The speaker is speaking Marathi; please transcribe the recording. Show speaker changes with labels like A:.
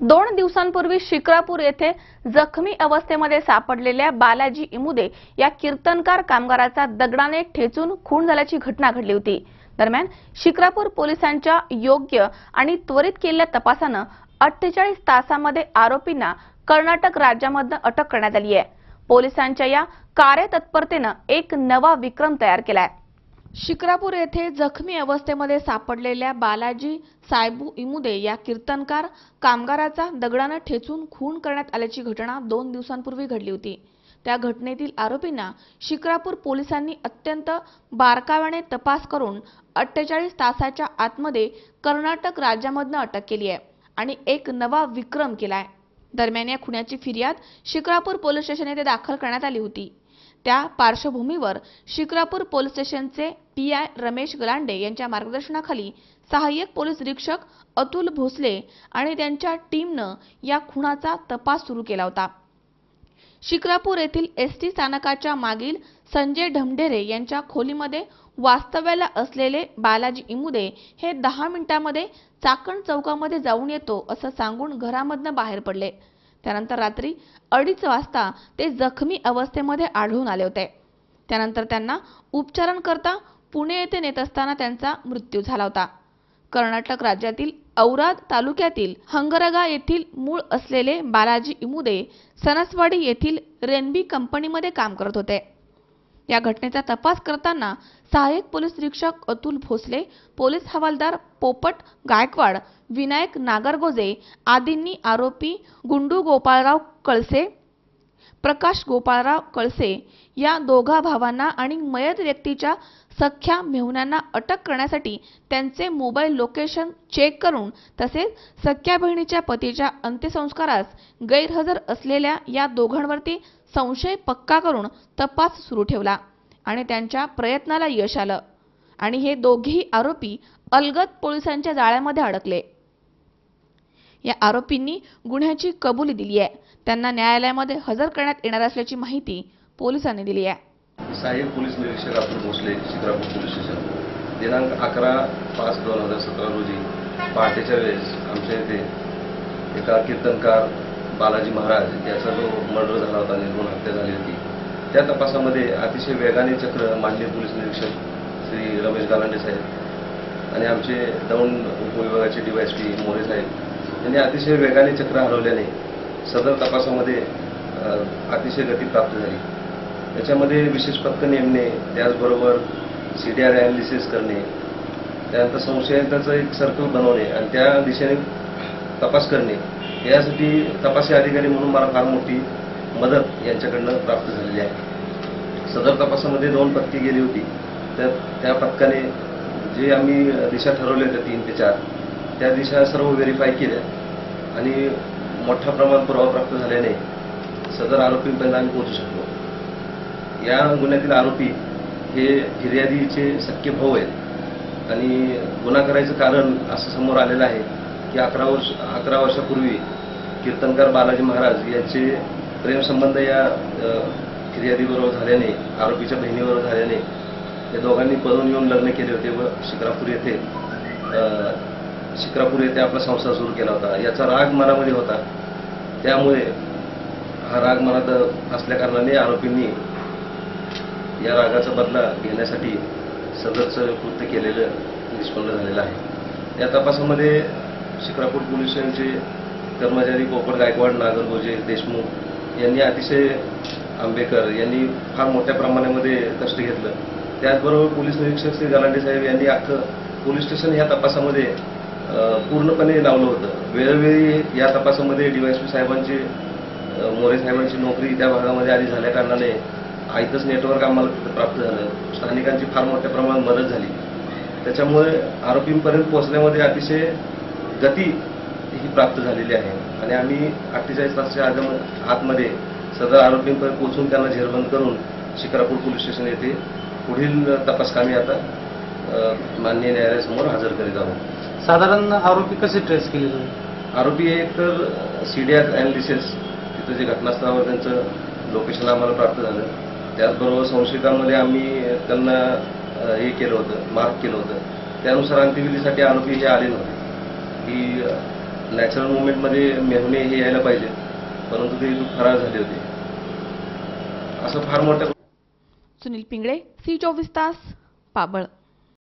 A: दोन दिवसांपूर्वी शिक्रापूर येथे जखमी अवस्थेमध्ये सापडलेल्या बालाजी इमुदे या कीर्तनकार कामगाराचा दगडाने ठेचून खून झाल्याची घटना घडली होती. दरम्यान शिक्रापूर पोलिसांच्या योग्य आणि त्वरित केलेल्या तपासानं अठ्ठेचाळीस तासामध्ये आरोपींना कर्नाटक राज्यामधनं अटक करण्यात आली आहे. पोलिसांच्या या कार्यतत्परतेनं एक नवा विक्रम तयार केलाय. शिक्रापूर येथे जखमी अवस्थेमध्ये सापडलेल्या बालाजी सायबू इमुदे या कीर्तनकार कामगाराचा दगडानं ठेचून खून करण्यात आल्याची घटना दोन दिवसांपूर्वी घडली होती. त्या घटनेतील आरोपींना शिक्रापूर पोलिसांनी अत्यंत बारकाव्याने तपास करून अठ्ठेचाळीस तासाच्या आतमध्ये कर्नाटक राज्यामधनं अटक केली आहे आणि एक नवा विक्रम केलाय. दरम्यान या खुन्याची फिर्याद शिक्रापूर पोलीस स्टेशन येथे दाखल करण्यात आली होती. त्या पार्श्वभूमीवर शिक्रापूर पोलीस स्टेशनचे पी आय रमेश गलांडे यांच्या मार्गदर्शनाखाली सहाय्यक पोलीस निरीक्षक अतुल भोसले आणि त्यांच्या टीमनं या खुनाचा तपास सुरू केला होता. शिक्रापूर येथील एस टी स्थानकाच्या मागील संजय ढमढेरे यांच्या खोलीमध्ये वास्तव्याला असलेले बालाजी इमुदे हे दहा मिनिटांमध्ये चाकण चौकामध्ये जाऊन येतो असं सांगून घरामधनं बाहेर पडले. त्यानंतर रात्री अडीच वाजता ते जखमी अवस्थेमध्ये आढळून आले होते. त्यानंतर त्यांना उपचारांकरता पुणे येथे नेत असताना त्यांचा मृत्यू झाला होता. कर्नाटक राज्यातील औराद तालुक्यातील हंगरगा येथील मूळ असलेले बालाजी इमुदे सणसवाडी येथील रेनबी कंपनीमध्ये काम करत होते. या घटनेचा तपास करताना सहाय्यक पोलीस निरीक्षक अतुल भोसले पोलीस हवालदार पोपट गायकवाड विनायक नागरगोजे आदींनी आरोपी गुंडू गोपाळराव कळसे प्रकाश गोपाळराव कळसे या दोघा भावांना आणि मयत व्यक्तीच्या सख्या मेहुण्यांना अटक करण्यासाठी त्यांचे मोबाईल लोकेशन चेक करून तसेच सख्या बहिणीच्या पतीच्या अंत्यसंस्कारास गैरहजर असलेल्या या दोघांवरती संशय पक्का करून तपास सुरू ठेवला आणि त्यांच्या प्रयत्नाला यश आलं. आणि हे दोघेही आरोपी अलगद पोलिसांच्या जाळ्यामध्ये अडकले. या आरोपींनी गुन्ह्याची कबुली दिली आहे. त्यांना न्यायालयामध्ये हजर करण्यात येणार असल्याची माहिती पोलिसांनी दिली आहे.
B: सहाय्यक पोलीस निरीक्षक अतुल भोसले शिक्रापूर पोलीस स्टेशन. दिनांक अकरा पाच दोन हजार सतरा रोजी पहाटेच्या वेळेस आमच्या इथे एका कीर्तनकार बालाजी महाराज याचा जो मर्डर झाला होता निर्गुण हत्या झाली होती त्या तपासामध्ये अतिशय वेगाने चक्र माननीय पोलीस निरीक्षक श्री रमेश गालांडे साहेब आणि आमचे दौंड उपविभागाचे डीवायएसपी मोरे साहेब यांनी अतिशय वेगाने चक्र हलवल्याने सदर तपासामध्ये अतिशय गती प्राप्त झाली. त्याच्यामध्ये विशेष पथक नेमणे त्याचबरोबर सी डी आर ॲनालिसिस करणे त्यानंतर संशयिताचं एक सर्कल बनवणे आणि त्या दिशेने तपास करणे यासाठी तपासी अधिकारी म्हणून मला फार मोठी मदत यांच्याकडनं प्राप्त झालेली आहे. सदर तपासामध्ये दोन पथके गेली होती. तर त्या पथकाने जे आम्ही दिशा ठरवल्या होत्या तीन ते चार त्या दिशा सर्व व्हेरीफाय केल्या. आणि मोठ्या प्रमाणात पुरावा प्राप्त झाल्याने सदर आरोपींपर्यंत आम्ही पोहोचू शकलो. या गुन्ह्यातील आरोपी हे फिर्यादीचे सख्खे भाऊ आहेत. आणि गुन्हा करायचं कारण असं समोर आलेलं आहे. की अकरा वर्ष अकरा वर्षापूर्वी कीर्तनकार बालाजी महाराज यांचे प्रेमसंबंध या फिर्यादीबरोबर झाल्याने आरोपीच्या बहिणीबरोबर झाल्याने या दोघांनी पळून येऊन लग्न केले होते व शिक्रापूर येथे शिक्रापूर येथे आपला संसार सुरू केला होता. याचा राग मनामध्ये होता. त्यामुळे हा राग मनात असल्या कारणाने आरोपींनी या रागाचा बदला घेण्यासाठी सदरचं कृत्य केलेलं निष्पन्न झालेलं आहे. या तपासामध्ये शिक्रापूर पोलीस स्टेशनचे कर्मचारी पोपट गायकवाड नागरगोजे देशमुख यांनी अतिशय आंबेकर यांनी फार मोठ्या प्रमाणामध्ये कष्ट घेतलं. त्याचबरोबर पोलीस निरीक्षक श्री गलांडे साहेब यांनी अख्खं पोलीस स्टेशन या तपासामध्ये पूर्णपणे लावलं होतं. वेळोवेळी या तपासामध्ये डीवायएसपी साहेबांची मोरे साहेबांची नोकरी त्या भागामध्ये आधी झाल्याकारणाने आयतच नेटवर्क आम्हाला तिथं प्राप्त झालं. स्थानिकांची फार मोठ्या प्रमाणात मदत झाली. त्याच्यामुळे आरोपींपर्यंत पोहोचण्यामध्ये अतिशय गती ही प्राप्त झालेली आहे. आणि आम्ही अठ्ठेचाळीस तासाच्या आत- आतमध्ये सदर आरोपींपर्यंत पोहोचून त्यांना झेरबंद करून शिक्रापूर पोलीस स्टेशन येथे पुढील तपासकामी आता माननीय न्यायालयासमोर हजर करीत आहोत.
C: साधारण आरोपी कसे ट्रेस केले
B: आरोपी एक तर सी डी आर ॲनालिसिस तिथं जे घटनास्थळावर त्यांचं लोकेशन आम्हाला प्राप्त झालं. त्याचबरोबर संशयितांमध्ये आम्ही त्यांना हे केलं होतं मार्क केलं होतं. त्यानुसार अंत्यविधीसाठी आरोपी हे आले नव्हते. की नॅचरल मुवमेंटमध्ये मेहुणे हे यायला पाहिजे. परंतु ते इथून फरार झाले होते. असं फार मोठं
A: सुनील पिंगळे सी चोवीस तास पाबळ.